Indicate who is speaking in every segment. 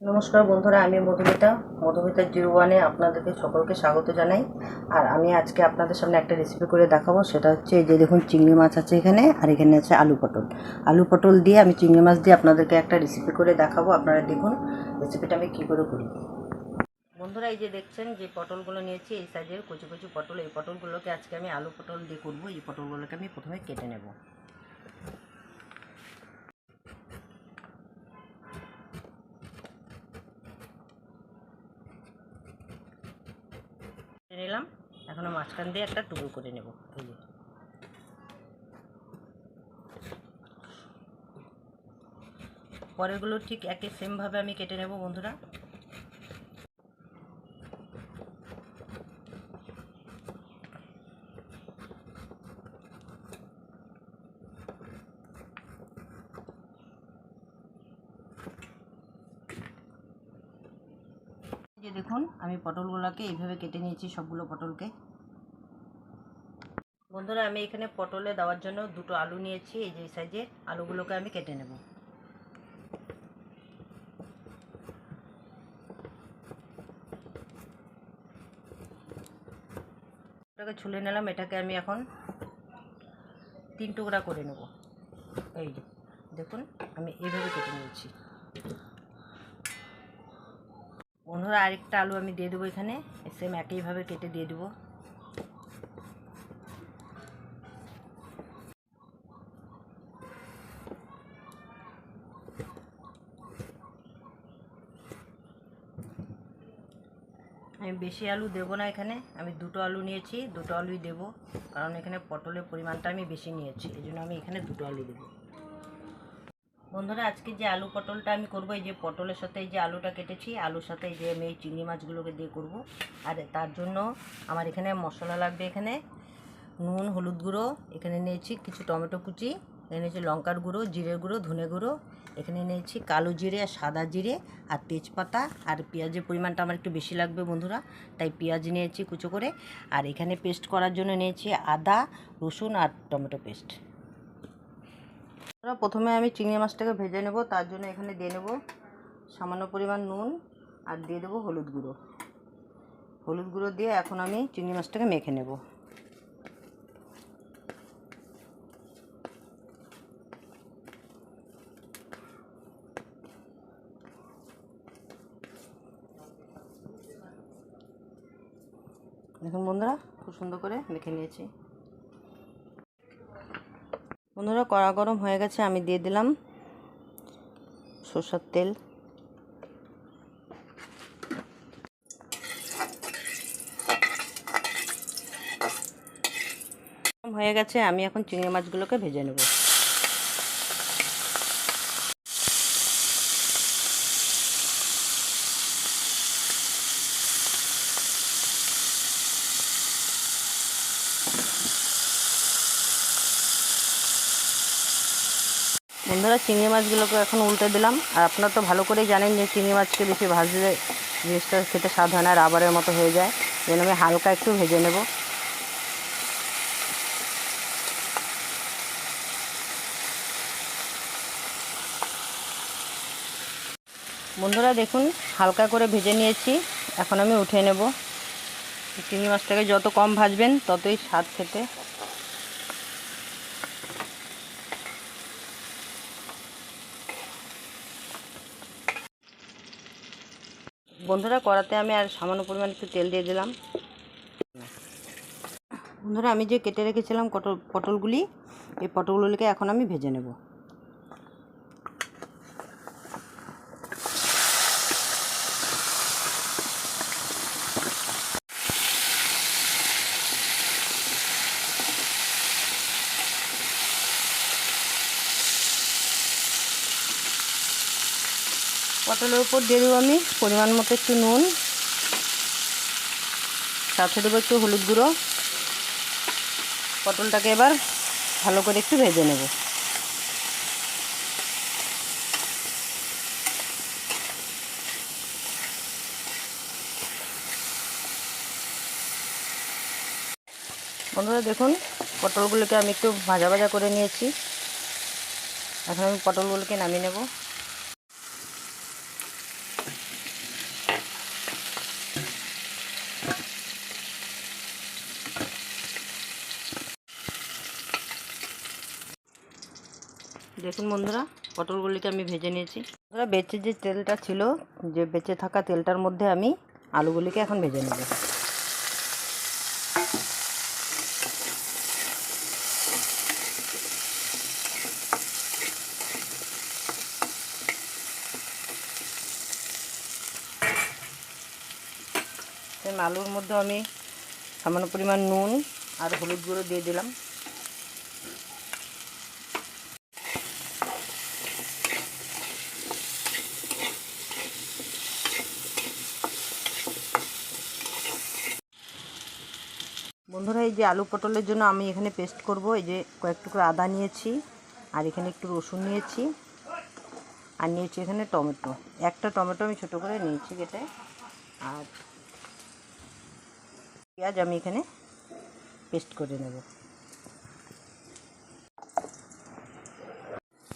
Speaker 1: নমস্কার বন্ধুরা, আমি মধুমিতা। মধুমিতা জিরো ওয়ানে আপনাদেরকে সকলকে স্বাগত জানাই। আর আমি আজকে আপনাদের সামনে একটা রেসিপি করে দেখাবো, সেটা হচ্ছে এই যে দেখুন চিংড়ি মাছ আছে এখানে, আর এখানে আছে আলু পটল। আলু পটল দিয়ে আমি চিংড়ি মাছ দিয়ে আপনাদেরকে একটা রেসিপি করে দেখাবো, আপনারা দেখুন রেসিপিটা আমি কী করে করি। বন্ধুরা, এই যে দেখছেন যে পটলগুলো নিয়েছি, এই সাইজের কচি কচি পটল, এই পটলগুলোকে আজকে আমি আলু পটল দিয়ে করব, এই পটলগুলোকে আমি প্রথমে কেটে নেব কেটে নিলাম এখন মাঝখান দিয়ে একটা টুকরো করে নেব। এই যে। পরেরগুলো ঠিক একই সেমভাবে আমি কেটে নেব, বন্ধুরা। দেখুন, আমি পটলগুলোকে এইভাবে কেটে নিয়েছি, সবগুলো পটলকে। বন্ধুরা, আমি এখানে পটলে দেওয়ার জন্য দুটো আলু নিয়েছি। এই যে সাইজে আলুগুলোকে আমি কেটে নেব। এটাকে ছুলে নিলাম, এটাকে আমি এখন তিন টুকরা করে নেব। এই দেখুন, আমি এইভাবে কেটে নিয়েছি। বন্ধুরা, আরেকটা আলু আমি দিয়ে দেবো এখানে। সেম একইভাবে কেটে দিয়ে দেবো। আমি বেশি আলু দেবো না এখানে। আমি দুটো আলু নিয়েছি, দুটো আলুই দেবো। কারণ এখানে পটলের পরিমাণটা আমি বেশি নিয়েছি, এই জন্য আমি এখানে দুটো আলু দেবো। বন্ধুরা, আজকে যে আলু পটলটা আমি করব, এই যে পটলের সাথে এই যে আলুটা কেটেছি, আলুর সাথে এই যে আমি এই চিংড়ি মাছগুলোকে দিয়ে করব। আর তার জন্য আমার এখানে মশলা লাগবে এখানে। নুন, হলুদ গুঁড়ো এখানে নিয়েছি, কিছু টমেটো কুচি। এখানে নিয়েছি লঙ্কার গুঁড়ো, জিরের গুঁড়ো, ধনে গুঁড়ো। এখানে নিয়েছি কালো জিরে আর সাদা জিরে আর তেজপাতা আর পেঁয়াজের পরিমাণটা আমার একটু বেশি লাগবে বন্ধুরা, তাই পেঁয়াজ নিয়েছি কুচো করে। আর এখানে পেস্ট করার জন্য নিয়েছি আদা, রসুন আর টমেটো পেস্ট। প্রথমে আমি চিংড়ি মাছটাকে ভেজে নেব, তার জন্য এখানে দিয়ে নেব সামান্য পরিমাণ নুন আর দিয়ে দেবো হলুদ গুঁড়ো। হলুদ গুঁড়ো দিয়ে এখন আমি চিংড়ি মাছটাকে মেখে নেব। দেখুন বন্ধুরা, খুব সুন্দর করে মেখে নিয়েছি। বন্ধুরা, কড়া গরম হয়ে গেছে, আমি দিয়ে দিলাম সর্ষের তেল। হয়ে গেছে, আমি এখন চিংড়ি মাছগুলোকে ভেজে নেব। বন্ধুরা চিংড়ি মাছগুলোকে এখন উল্টে দিলাম। আর আপনারা তো ভালো করেই জানেন যে চিংড়ি মাছকে বেশি ভাজলে জিনিসটা খেতে স্বাদ হয় না রাবারের মতো হয়ে যায়। যেন আমি হালকা একটু ভেজে নেব। বন্ধুরা দেখুন, হালকা করে ভেজে নিয়েছি। এখন আমি উঠে নেব। চিংড়ি মাছটাকে যত কম ভাজবেন, ততই স্বাদ খেতে। বন্ধুরা, কড়াতে আমি আর সামান্য পরিমাণ একটু তেল দিয়ে দিলাম। বন্ধুরা, আমি যে কেটে রেখেছিলাম পটল, পটলগুলি, এই পটলগুলিকে এখন আমি ভেজে নেব। পটলের উপর দিয়ে দেবো আমি পরিমাণ মতো একটু নুন। সাথে দেবো একটু হলুদ গুঁড়ো। পটলটাকে এবার ভালো করে একটু ভেজে নেব। বন্ধুরা দেখুন, পটলগুলোকে আমি একটু ভাজা ভাজা করে নিয়েছি। এখন আমি পটলগুলোকে নামিয়ে নেব। দেখুন বন্ধুরা, পটলগুলিকে আমি ভেজে নিয়েছি। বন্ধুরা, বেঁচে যে তেলটা ছিল, যে বেঁচে থাকা তেলটার মধ্যে আমি আলুগুলিকে এখন ভেজে নেব। আলুর মধ্যে আমি সামান্য পরিমাণ নুন আর হলুদ গুঁড়ো দিয়ে দিলাম বন্ধুরা এই যে আলু পটলের জন্য আমি এখানে পেস্ট করব, এই যে কয়েক টুকরো আদা নিয়েছি, আর এখানে একটু রসুন নিয়েছি, আর নিয়েছি এখানে টমেটো। একটা টমেটো আমি ছোটো করে নিয়েছি কেটে, আর পেঁয়াজ আমি এখানে পেস্ট করে নেব।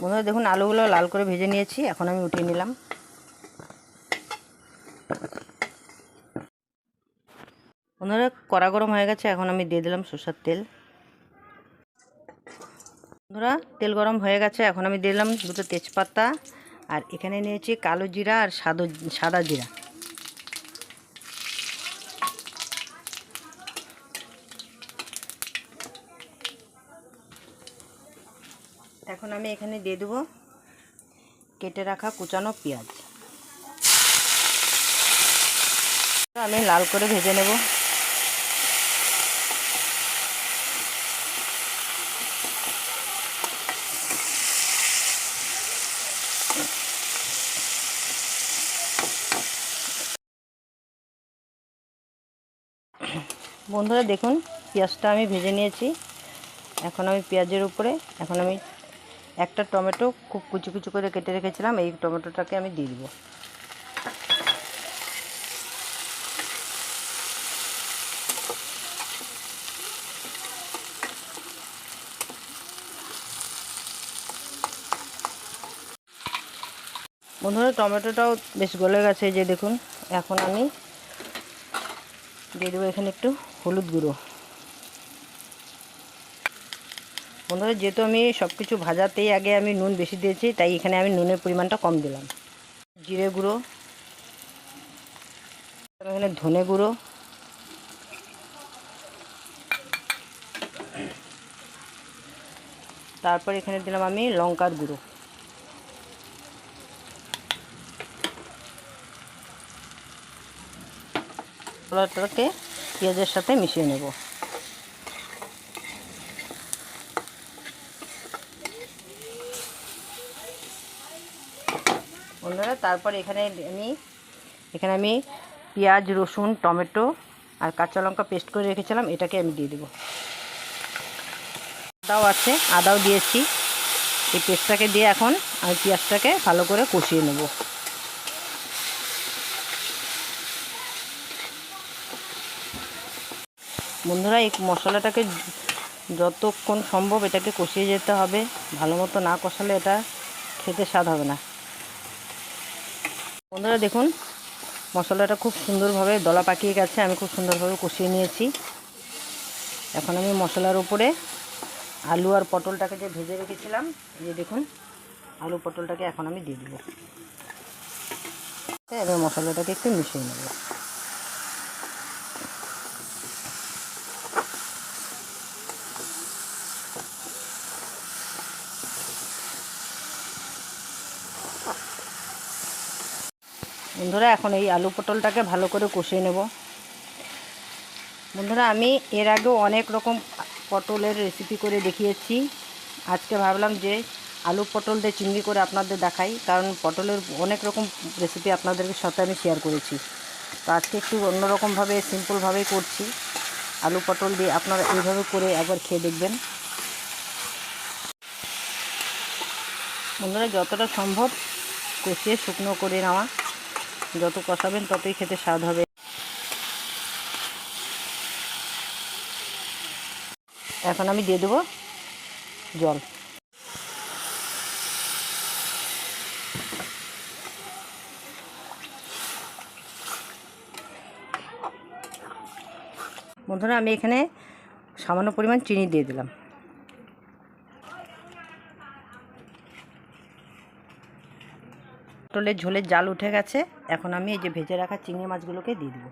Speaker 1: বন্ধুরা, দেখুন আলুগুলো লাল করে ভেজে নিয়েছি, এখন আমি উঠিয়ে নিলাম। বন্ধুরা কড়া গরম হয়ে গেছে, এখন আমি দিয়ে দিলাম সরষের তেল। বন্ধুরা, তেল গরম হয়ে গেছে, এখন আমি দিলাম দুটো তেজপাতা, আর এখানে নিয়েছি কালো জিরা আর সাদো, সাদা জিরা। এখন আমি এখানে দিয়ে দেবো কেটে রাখা কুচানো পেঁয়াজ। আমি লাল করে ভেজে নেব। বন্ধুরা দেখুন, পেঁয়াজটা আমি ভেজে নিয়েছি। এখন আমি পেঁয়াজের উপরে, এখন আমি একটা টমেটো খুব কুচি কুচি করে কেটে রেখেছিলাম, এই টমেটোটাকে আমি দিয়ে দেবো। বন্ধুরা, টমেটোটাও বেশ গলে গেছে যে দেখুন, এখন আমি দিয়ে দেবো এখানে একটু। হলুদ গুঁড়ো। বন্ধুরা, যেহেতু আমি সব কিছু ভাজাতেই আগে আমি নুন বেশি দিয়েছি, তাই এখানে আমি নুনের পরিমাণটা কম দিলাম। জিরে গুঁড়ো এখানে ধনে গুঁড়ো, তারপর এখানে দিলাম আমি লঙ্কার গুঁড়ো। মশলাটাকে পেঁয়াজের সাথে মিশিয়ে নেব। বন্ধুরা, তারপর এখানে আমি এখানে আমি পেঁয়াজ, রসুন, টমেটো আর কাঁচা লঙ্কা পেস্ট করে রেখেছিলাম, এটাকে আমি দিয়ে দেবো। আদাও আছে, আদাও দিয়েছি। এই পেস্টটাকে দিয়ে এখন আমি পেঁয়াজটাকে ভালো করে কষিয়ে নেব। বন্ধুরা, এই মশলাটাকে যতক্ষণ সম্ভব এটাকে কষিয়ে যেতে হবে। ভালো মতো না কষালে এটা খেতে স্বাদ হবে না। বন্ধুরা, দেখুন, মশলাটা খুব সুন্দরভাবে দলা পাকিয়ে গেছে। আমি খুব সুন্দরভাবে কষিয়ে নিয়েছি। এখন আমি মশলার উপরে আলু আর পটলটাকে যে ভেজে রেখেছিলাম যে দেখুন, আলু পটলটাকে এখন আমি দিয়ে দেবো। এবার মশলাটাকে একটু মিশিয়ে নেব। বন্ধুরা, এখন এই আলু পটলটাকে ভালো করে কষিয়ে নেব। বন্ধুরা, আমি এর আগেও অনেক রকম পটলের রেসিপি করে দেখিয়েছি। আজকে ভাবলাম যে আলু পটল দিয়ে চিংড়ি করে আপনাদের দেখাই, কারণ পটলের অনেক রকম রেসিপি আপনাদেরকে সাথে আমি শেয়ার করেছি। তো আজকে একটু অন্যরকমভাবে সিম্পলভাবেই করছি। আলু পটল দিয়ে আপনারা এইভাবে করে একবার খেয়ে দেখবেন। বন্ধুরা, যতটা সম্ভব কষিয়ে শুকনো করে নেওয়া। যত কষাবেন, ততই খেতে স্বাদ হবে। এখন আমি দিয়ে দেবো জল। বন্ধুরা, আমি এখানে সামান্য পরিমাণ চিনি দিয়ে দিলাম। পটলের ঝোলের জাল উঠে গেছে। এখন আমি এই যে ভেজে রাখা চিংড়ি মাছগুলোকে দিয়ে দেবো।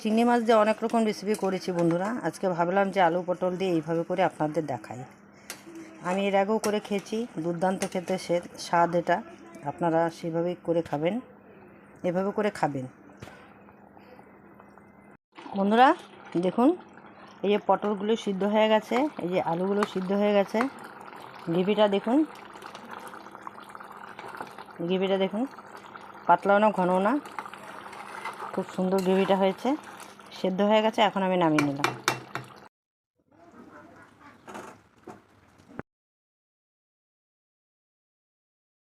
Speaker 1: চিংড়ি মাছ দিয়ে অনেক রকম রেসিপি করেছি বন্ধুরা। আজকে ভাবলাম যে আলু পটল দিয়ে এইভাবে করে আপনাদের দেখাই। আমি এর আগেও করে খেয়েছি, দুর্দান্ত খেতে সে স্বাদ এটা। আপনারা সেভাবেই করে খাবেন। এভাবে করে খাবেন। বন্ধুরা, দেখুন এই যে পটলগুলো সিদ্ধ হয়ে গেছে, এই যে আলুগুলো সিদ্ধ হয়ে গেছে। গ্রেভিটা দেখুন। গ্রেভিটা দেখুন। পাতলাও না ঘনও না। খুব সুন্দর গ্রেভিটা হয়েছে। সেদ্ধ হয়ে গেছে, এখন আমি নামিয়ে নিলাম।